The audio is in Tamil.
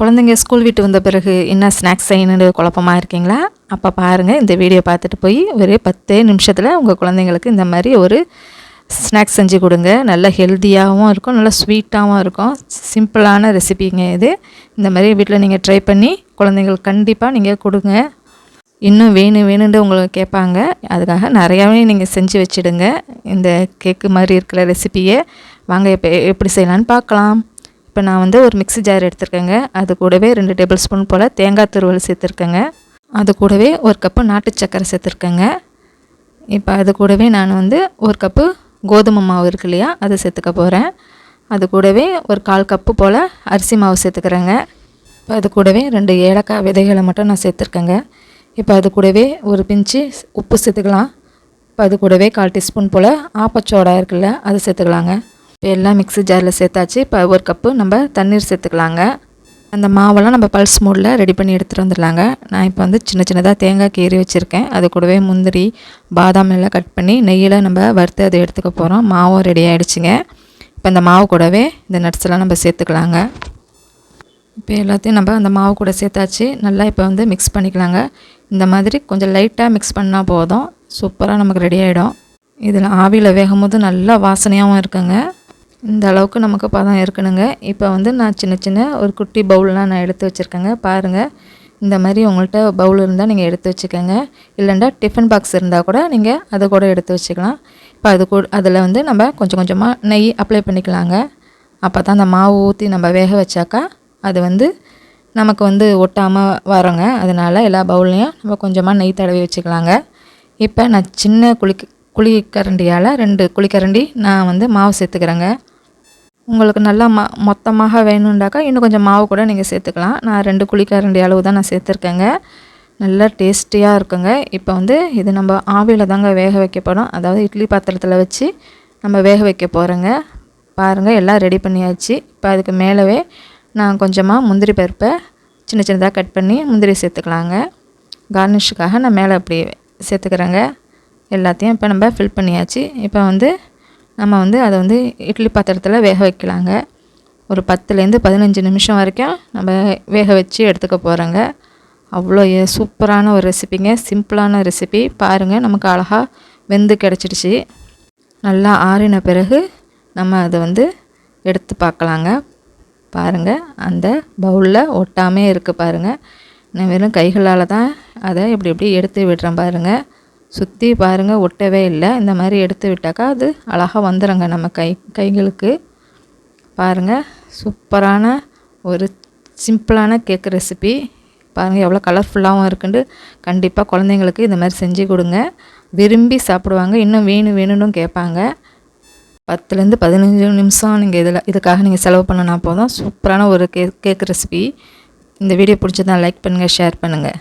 குழந்தைங்க ஸ்கூல் விட்டு வந்த பிறகு என்ன ஸ்நாக்ஸ் செய்யணுன்னு குழப்பமாக இருக்கீங்களா? அப்போ பாருங்கள் இந்த வீடியோ பார்த்துட்டு போய் ஒரே பத்தே நிமிஷத்தில் உங்கள் குழந்தைங்களுக்கு இந்த மாதிரி ஒரு ஸ்நாக்ஸ் செஞ்சு கொடுங்க. நல்ல ஹெல்த்தியாகவும் இருக்கும் நல்லா ஸ்வீட்டாகவும் இருக்கும். சிம்பிளான ரெசிபிங்க இது. இந்த மாதிரி வீட்டில் நீங்கள் ட்ரை பண்ணி குழந்தைங்களுக்கு கண்டிப்பாக நீங்கள் கொடுங்க. இன்னும் வேணும் வேணுன்ட்டு உங்களுக்கு கேட்பாங்க. அதுக்காக நிறையாவே நீங்கள் செஞ்சு வச்சுடுங்க. இந்த கேக்கு மாதிரி இருக்கிற ரெசிப்பியை வாங்க இப்போ எப்படி செய்யலான்னு பார்க்கலாம். இப்போ நான் வந்து ஒரு மிக்ஸி ஜார் எடுத்திருக்கேங்க. அது கூடவே ரெண்டு டேபிள் ஸ்பூன் போல் தேங்காய் துருவல் சேர்த்துருக்கேங்க. அது கூடவே ஒரு கப்பு நாட்டு சக்கரை சேர்த்துருக்கேங்க. இப்போ அது கூடவே நான் வந்து ஒரு கப்பு கோதுமை மாவு இருக்கு இல்லையா அதை சேர்த்துக்க போகிறேன் அது கூடவே ஒரு கால் கப்பு போல் அரிசி மாவு சேர்த்துக்கிறேங்க. இப்போ அது கூடவே ரெண்டு ஏலக்காய் விதைகளை மட்டும் நான் சேர்த்துருக்கேங்க. இப்போ அது கூடவே ஒரு பிஞ்சு உப்பு சேர்த்துக்கலாம். இப்போ அது கூடவே கால் டீஸ்பூன் போல் ஆப்பச்சோடா இருக்குல்ல அது சேர்த்துக்கலாங்க. எல்லாம் மிக்ஸி ஜாரில் சேர்த்தாச்சு. இப்போ ஒரு கப்பு நம்ம தண்ணீர் சேர்த்துக்கலாங்க. அந்த மாவெல்லாம் நம்ம பல்ஸ் மூடில் ரெடி பண்ணி எடுத்துகிட்டு வந்துடலாங்க. நான் இப்போ வந்து சின்ன சின்னதாக தேங்காய் கீறி வச்சுருக்கேன். அது கூடவே முந்திரி பாதாம் எல்லாம் கட் பண்ணி நெய்யில் நம்ம வறுத்து அதை எடுத்துக்க போகிறோம் மாவும் ரெடி ஆகிடுச்சிங்க இப்போ அந்த மாவு கூடவே இந்த நட்ஸ் எல்லாம் நம்ம சேர்த்துக்கலாங்க. இப்போ எல்லாத்தையும் நம்ம அந்த மாவு கூட சேர்த்தாச்சு. நல்லா இப்போ வந்து மிக்ஸ் பண்ணிக்கலாங்க. இந்த மாதிரி கொஞ்சம் லைட்டாக மிக்ஸ் பண்ணால் போதும். சூப்பராக நமக்கு ரெடி ஆகிடும் இதில் ஆவியில் வேகும் போது நல்லா வாசனையாகவும் இருக்குங்க. இந்த அளவுக்கு நமக்கு பதம் இருக்கணுங்க. இப்போ வந்து நான் சின்ன சின்ன ஒரு குட்டி பவுல்லாம் நான் எடுத்து வச்சுருக்கேங்க. பாருங்கள் இந்த மாதிரி உங்கள்கிட்ட பவுல் இருந்தால் நீங்கள் எடுத்து வச்சுக்கோங்க. இல்லைண்டா டிஃபன் பாக்ஸ் இருந்தால் கூட நீங்கள் அதை கூட எடுத்து வச்சுக்கலாம். இப்போ அது கூட அதில் வந்து நம்ம கொஞ்சம் கொஞ்சமாக நெய் அப்ளை பண்ணிக்கலாங்க. அப்போ தான் அந்த மாவு ஊற்றி நம்ம வேக வச்சாக்கா அது வந்து நமக்கு வந்து ஒட்டாமல் வரோங்க. அதனால் எல்லா பவுல்லையும் நம்ம கொஞ்சமாக நெய் தடவி வச்சுக்கலாங்க. இப்போ நான் சின்ன குளி குழிக்கரண்டியால் ரெண்டு குழிக்கரண்டி நான் வந்து மாவு சேர்த்துக்கிறேங்க. உங்களுக்கு நல்லா ம மொத்தமாக வேணுண்டாக்கா இன்னும் கொஞ்சம் மாவு கூட நீங்கள் சேர்த்துக்கலாம். நான் ரெண்டு குழிக்கரண்டி அளவு தான் நான் சேர்த்துருக்கேங்க. நல்லா டேஸ்டியாக இருக்குங்க. இப்போ வந்து இது நம்ம ஆவியில் தாங்க வேக வைக்கப்படும் அதாவது இட்லி பாத்திரத்தில் வச்சு நம்ம வேக வைக்க போகிறோங்க பாருங்கள் எல்லாம் ரெடி பண்ணியாச்சு. இப்போ அதுக்கு மேலவே நான் கொஞ்சமாக முந்திரி பருப்பை சின்ன சின்னதாக கட் பண்ணி முந்திரி சேர்த்துக்கலாங்க. கார்னிஷுக்காக நான் மேலே அப்படி சேர்த்துக்கிறேங்க. எல்லாத்தையும் இப்போ நம்ம ஃபில் பண்ணியாச்சு. இப்போ வந்து நம்ம வந்து அதை வந்து இட்லி பாத்திரத்தில் வேக வைக்கலாங்க. ஒரு பத்துலேருந்து பதினஞ்சு நிமிஷம் வரைக்கும் நம்ம வேக வச்சு எடுத்துக்க போகிறோங்க அவ்வளோ சூப்பரான ஒரு ரெசிபிங்க சிம்பிளான ரெசிபி பாருங்கள் நமக்கு அழகாக வெந்து கிடச்சிடுச்சு. நல்லா ஆறின பிறகு நம்ம அதை வந்து எடுத்து பார்க்கலாங்க. பாருங்கள் அந்த பவுலில் ஒட்டாமே இருக்குது பாருங்கள் நான் வெறும் கைகளால் தான் அதை இப்படி இப்படி எடுத்து விடுறேன் பாருங்கள் சுற்றி பாருங்கள் ஒட்டவே இல்லை. இந்த மாதிரி எடுத்து விட்டாக்கா அது அழகாக வந்துடுங்க நம்ம கை கைகளுக்கு. பாருங்கள் சூப்பரான ஒரு சிம்பிளான கேக் ரெசிபி. பாருங்கள் எவ்வளோ கலர்ஃபுல்லாகவும் இருக்குன்ட்டு கண்டிப்பாக குழந்தைங்களுக்கு இந்த மாதிரி செஞ்சு கொடுங்க. விரும்பி சாப்பிடுவாங்க இன்னும் வேணும் வேணும்னு கேட்பாங்க. பத்துலேருந்து பதினஞ்சு நிமிஷம் நீங்கள் இதில் இதுக்காக நீங்கள் செலவு பண்ணினா போதும். சூப்பரான ஒரு கேக் கேக் ரெசிபி. இந்த வீடியோ பிடிச்சதான் லைக் பண்ணுங்கள் ஷேர் பண்ணுங்கள்